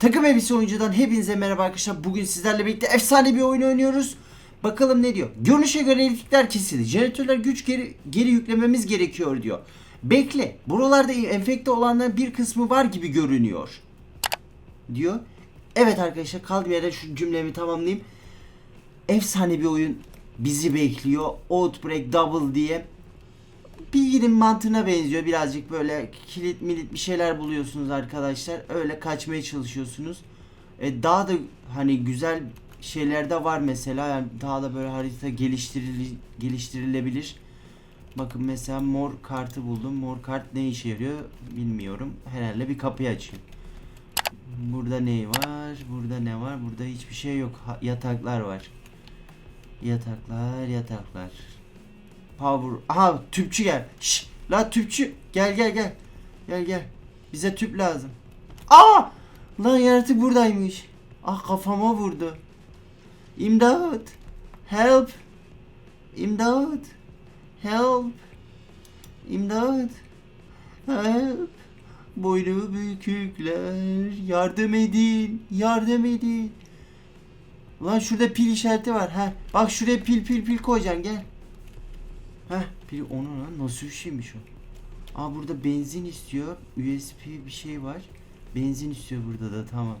Takım elbise oyuncudan hepinize merhaba arkadaşlar. Bugün sizlerle birlikte efsane bir oyun oynuyoruz. Bakalım ne diyor. Görünüşe göre elektrikler kesildi. Jeneratörler güç geri, geri yüklememiz gerekiyor diyor. Bekle. Buralarda enfekte olanların bir kısmı var gibi görünüyor. Diyor. Evet arkadaşlar kaldığım yerde şu cümlemi tamamlayayım. Efsane bir oyun bizi bekliyor. Outbreak Double diye. Bilginin mantığına benziyor. Birazcık böyle kilit milit bir şeyler buluyorsunuz arkadaşlar. Öyle kaçmaya çalışıyorsunuz. E, daha da hani güzel şeyler de var mesela. Yani daha da böyle harita geliştirili, geliştirilebilir. Bakın mesela mor kartı buldum. Mor kart ne işe yarıyor bilmiyorum. Herhalde bir kapıyı açıyor. Burada ne var? Burada ne var? Burada hiçbir şey yok. Ha- yataklar var. Yataklar, yataklar. Power. Aha tüpçü gel. Şş, la tüpçü. Gel gel gel. Gel gel. Bize tüp lazım. Aa! Lan yaratık buradaymış. Ah kafama vurdu. İmdat. Help. İmdat. Help. İmdat. Help. Boynu bükükler. Yardım edin. Yardım edin. Lan şurada pil işareti var. Ha, bak şuraya pil pil pil koyacaksın gel. Heh, pil onu lan nasıl bir şeymiş o? Aa burada benzin istiyor. USB bir şey var. Benzin istiyor burada da tamam.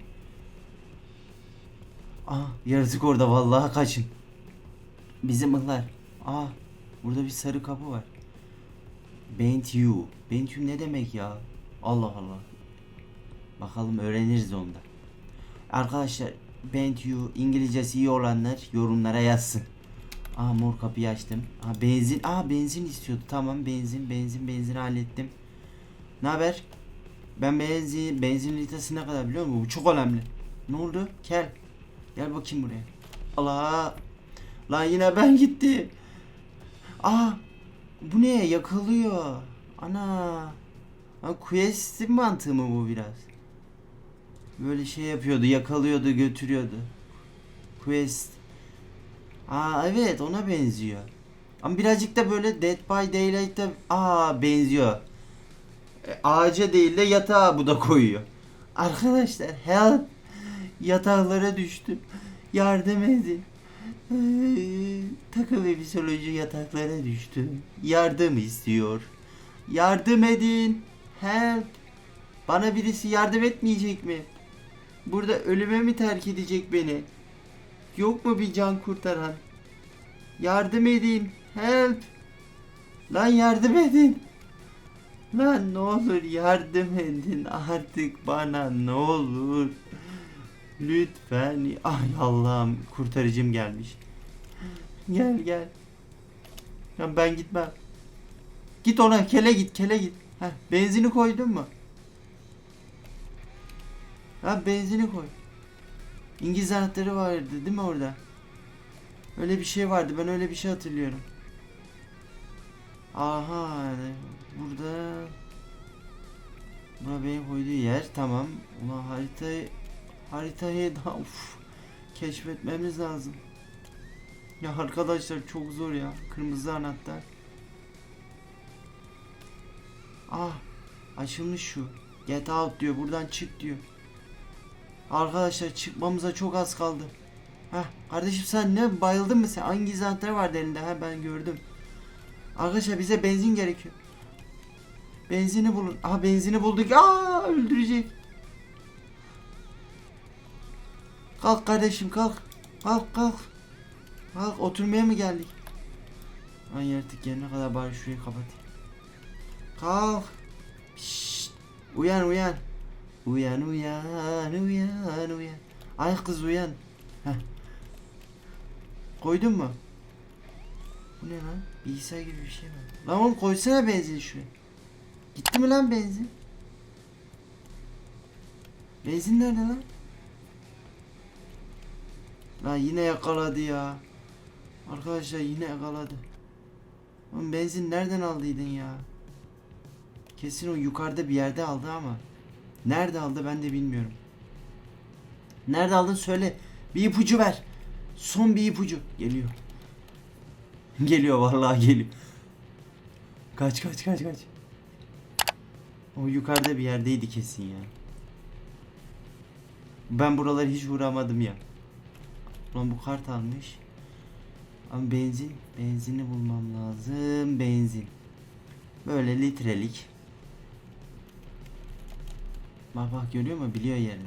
Aa yaratık orada vallahi kaçın. Bizim ıhlar. Aa burada bir sarı kapı var. Bentiu. Bentiu ne demek ya? Allah Allah. Bakalım öğreniriz onda. Arkadaşlar Bentiu İngilizcesi iyi olanlar yorumlara yazsın. Aa mor kapıyı açtım. Aa benzin. Aa benzin istiyordu. Tamam benzin benzin benzin hallettim. Ne haber? Ben benzin benzin litresi ne kadar biliyor musun? Bu çok önemli. Ne oldu? Gel. Gel bakayım buraya. Allah. Lan yine ben gitti. Aa bu ne? Yakalıyor. Ana. Ha, quest mantığı mı bu biraz? Böyle şey yapıyordu, yakalıyordu, götürüyordu. Quest. Aa evet ona benziyor. Ama birazcık da böyle Dead by Daylight'ta aa benziyor. E, ağaca değil de yatağa bu da koyuyor. Arkadaşlar help yataklara düştüm. Yardım edin. Ee, Takım elbisoloji yataklara düştüm. Yardım istiyor. Yardım edin. Help. Bana birisi yardım etmeyecek mi? Burada ölüme mi terk edecek beni? Yok mu bir can kurtaran? Yardım edin. Help. Lan yardım edin. Lan ne olur yardım edin artık bana ne olur. Lütfen. Ay Allah'ım kurtarıcım gelmiş. Gel gel. Ya ben gitmem. Git ona kele git kele git. Heh, benzini koydun mu? Ha benzini koy. İngiliz anahtarı vardı değil mi orada? Öyle bir şey vardı. Ben öyle bir şey hatırlıyorum. Aha burada Bura benim koyduğu yer tamam. Ulan haritayı haritayı da uf, keşfetmemiz lazım. Ya arkadaşlar çok zor ya. Kırmızı anahtar. Ah açılmış şu. Get out diyor. Buradan çık diyor. Arkadaşlar çıkmamıza çok az kaldı. Heh, kardeşim sen ne bayıldın mı sen? Hangi izanahtar vardı elinde? Ha ben gördüm. Arkadaşlar bize benzin gerekiyor. Benzini bulun. Aha benzini bulduk. Aa öldürecek. Kalk kardeşim kalk. Kalk kalk. Kalk oturmaya mı geldik? Ay yaratık gelene kadar bari şurayı kapatayım. Kalk. Şşt. Uyan uyan. Uyan uyan uyan uyan. Ay kız uyan. Heh. Koydun mu? Bu ne lan? Bilgisayar gibi bir şey var. Lan oğlum koysana benzin şuraya. Gitti mi lan benzin? Benzin nerede lan? Lan yine yakaladı ya. Arkadaşlar yine yakaladı. Oğlum benzin nereden aldıydın ya? Kesin o yukarıda bir yerde aldı ama. Nerede aldı ben de bilmiyorum. Nerede aldın söyle. Bir ipucu ver. Son bir ipucu. Geliyor. geliyor vallahi geliyor. Kaç kaç kaç kaç. O yukarıda bir yerdeydi kesin ya. Ben buraları hiç uğramadım ya. Ulan bu kart almış. Ama benzin, benzini bulmam lazım. Benzin. Böyle litrelik. Bak bak görüyor mu? Biliyor yerini.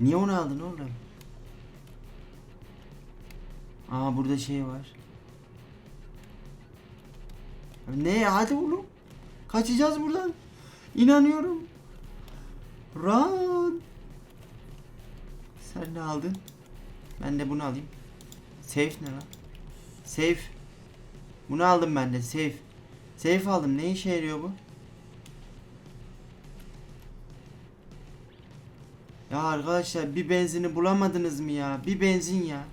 Niye onu aldın oğlum? Aa burada şey var. Ne hadi oğlum. Kaçacağız buradan. İnanıyorum. Run. Sen ne aldın? Ben de bunu alayım. Safe ne lan? Safe. Bunu aldım ben de safe. Safe aldım. Ne işe yarıyor bu? Ya arkadaşlar bir benzini bulamadınız mı ya? Bir benzin ya.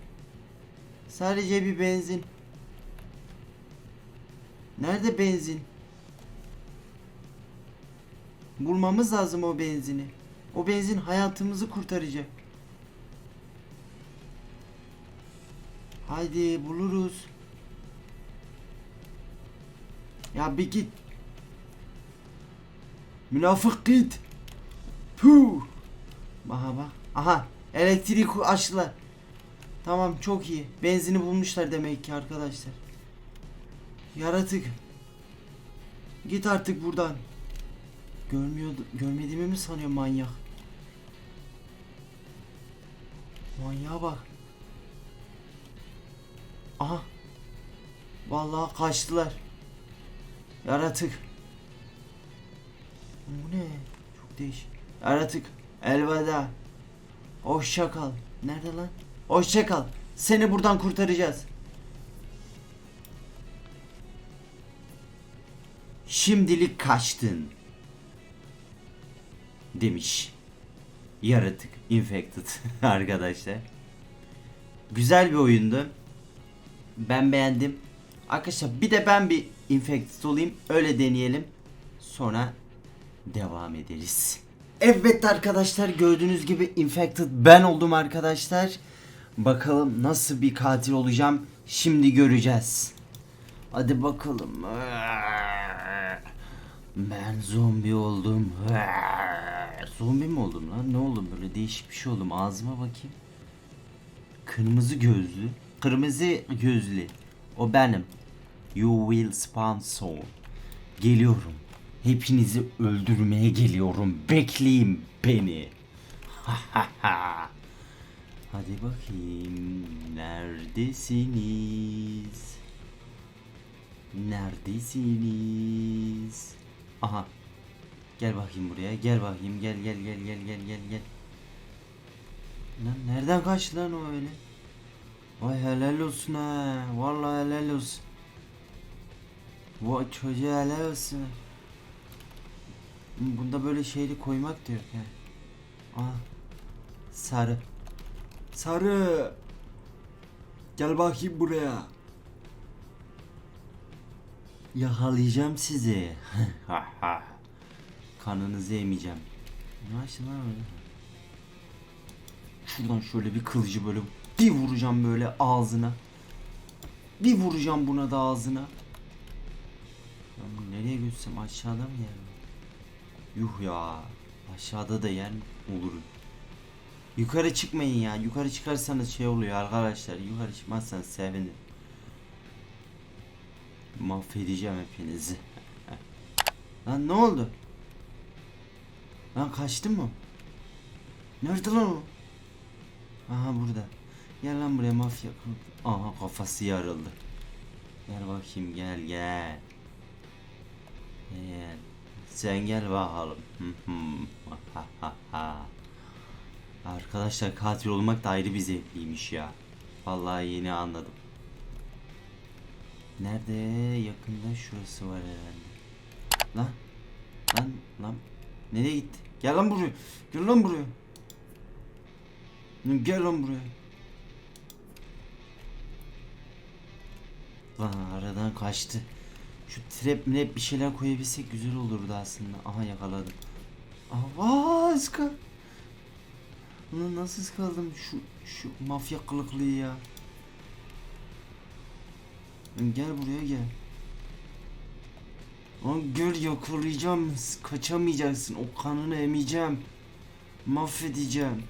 Sadece bir benzin. Nerede benzin? Bulmamız lazım o benzini. O benzin hayatımızı kurtaracak. Haydi buluruz. Ya bir git. Münafık git. Puh. Aha bak. Aha. Elektriği açtılar. Tamam çok iyi. Benzini bulmuşlar demek ki arkadaşlar. Yaratık. Git artık buradan. Görmüyordu, görmediğimi mi sanıyor manyak? Manyağa bak. Aha. Vallahi kaçtılar. Yaratık. Bu ne? Çok değişik. Yaratık. Elveda. Hoşça kal. Nerede lan? Hoşça kal. Seni buradan kurtaracağız. Şimdilik kaçtın. Demiş. Yaratık. Infected. Arkadaşlar. Güzel bir oyundu. Ben beğendim. Arkadaşlar bir de ben bir infected olayım. Öyle deneyelim. Sonra devam ederiz. Evet arkadaşlar gördüğünüz gibi infected ben oldum arkadaşlar. Bakalım nasıl bir katil olacağım. Şimdi göreceğiz. Hadi bakalım. Ben zombi oldum. Zombi mi oldum lan? Ne oldum böyle değişik bir şey oldum. Ağzıma bakayım. Kırmızı gözlü. Kırmızı gözlü. O benim. You will spawn soon. Geliyorum. Hepinizi öldürmeye geliyorum. Bekleyin beni. Hadi bakayım. Neredesiniz? Neredesiniz? Aha. Gel bakayım buraya. Gel bakayım. Gel gel gel gel gel gel gel. Lan nereden kaçtı lan o öyle? Vay helal olsun ha. Vallahi helal olsun. Vay çocuğa helal olsun. Bunda böyle şeyli koymak yok ya. Aa. Sarı. Sarı. Gel bakayım buraya. Yakalayacağım sizi. Kanınızı emeceğim. Ne açtın lan öyle? Şuradan şöyle bir kılıcı böyle bir vuracağım böyle ağzına. Bir vuracağım buna da ağzına. Ben bunu nereye götürsem aşağıda mı var? Yuh ya. Aşağıda da yer olur. Yukarı çıkmayın ya. Yukarı çıkarsanız şey oluyor arkadaşlar. Yukarı çıkmazsanız sevinirim. Mahvedeceğim hepinizi. Lan ne oldu? Lan kaçtın mı? Nerede lan o? Aha burada. Gel lan buraya mafya. Aha kafası yarıldı. Gel bakayım gel gel. Gel. Sen gel bakalım. Arkadaşlar katil olmak da ayrı bir zevkliymiş ya. Vallahi yeni anladım. Nerede? Yakında şurası var herhalde. Lan. Lan lan. Nereye gitti? Gel lan buraya. Gel lan buraya. Gel lan buraya. Lan aradan kaçtı. Şu trap mrap bir şeyler koyabilsek güzel olurdu aslında. Aha yakaladım. Aha ıska. Ulan nasıl ıskaladım şu şu mafya kılıklıyı ya. Gel buraya gel. Lan gör yakalayacağım. Kaçamayacaksın. O kanını emeceğim. Mahvedeceğim.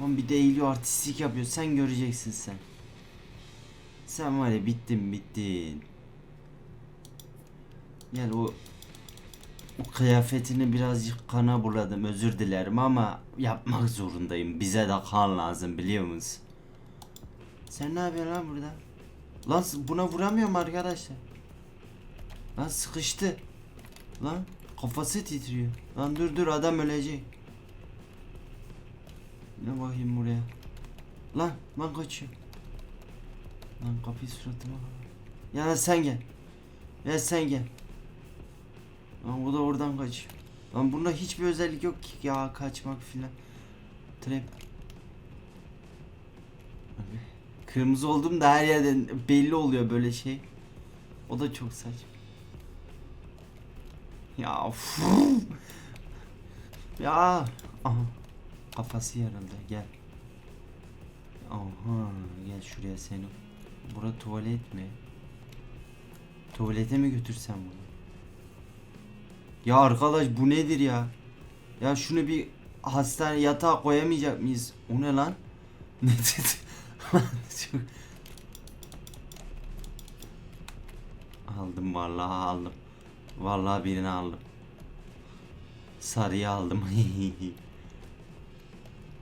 Lan bir de eğiliyor artistik yapıyor. Sen göreceksin sen. Sen var ya bittin bittin. Gel o o kıyafetini birazcık kana buladım özür dilerim ama yapmak zorundayım. Bize de kan lazım biliyor musun? Sen ne yapıyorsun lan burada? Lan buna vuramıyorum arkadaşlar. Lan sıkıştı. Lan kafası titriyor. Lan dur dur adam ölecek. Ne bakayım buraya. Lan lan kaçıyor. Lan kapıyı suratıma. Ya sen gel. Ya sen gel. Lan bu da oradan kaçıyor. Lan bunda hiçbir özellik yok ki ya kaçmak filan. Trap. Kırmızı oldum da her yerden belli oluyor böyle şey. O da çok saçma. Ya uf. Ya. Aha. Kafası yarıldı. Gel. Aha. Gel şuraya seni. Bura tuvalet mi? Tuvalete mi götürsem bunu? Ya arkadaş bu nedir ya? Ya şunu bir hastane yatağa koyamayacak mıyız? O ne lan? Ne dedi? Aldım vallahi aldım. Vallahi birini aldım. Sarıyı aldım.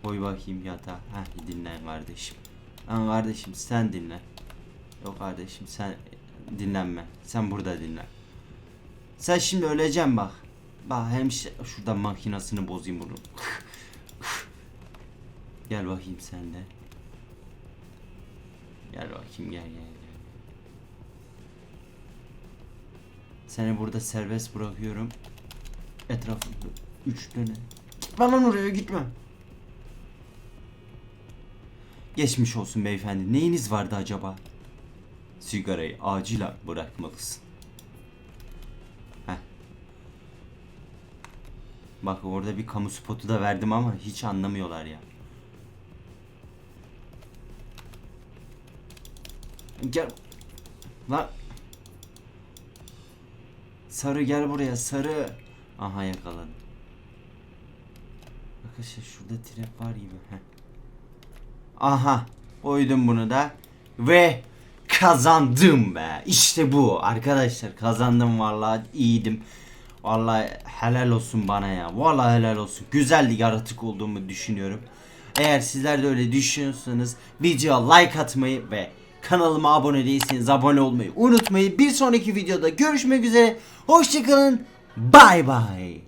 Koy bakayım yatağa. Heh dinlen kardeşim. Lan kardeşim sen dinle. Yok kardeşim sen dinlenme. Sen burada dinlen. Sen şimdi öleceksin bak. Bak hem şi- şurada makinasını bozayım bunu. gel bakayım sen de. Gel bakayım gel gel gel. Seni burada serbest bırakıyorum. Etrafında üç tane. Gitme lan oraya gitme. Geçmiş olsun beyefendi. Neyiniz vardı acaba? Sigarayı acilen bırakmalısın. Bak orada bir kamu spotu da verdim ama hiç anlamıyorlar ya. Gel. Lan. Sarı gel buraya sarı. Aha yakaladım. Arkadaşlar şurada trap var gibi. Heh. Aha. Koydum bunu da. Ve kazandım be. İşte bu arkadaşlar kazandım vallahi iyiydim. Vallahi helal olsun bana ya. Vallahi helal olsun. Güzel bir yaratık olduğumu düşünüyorum. Eğer sizler de öyle düşünüyorsanız videoya like atmayı ve kanalıma abone değilseniz abone olmayı unutmayın. Bir sonraki videoda görüşmek üzere. Hoşçakalın. Bye bye.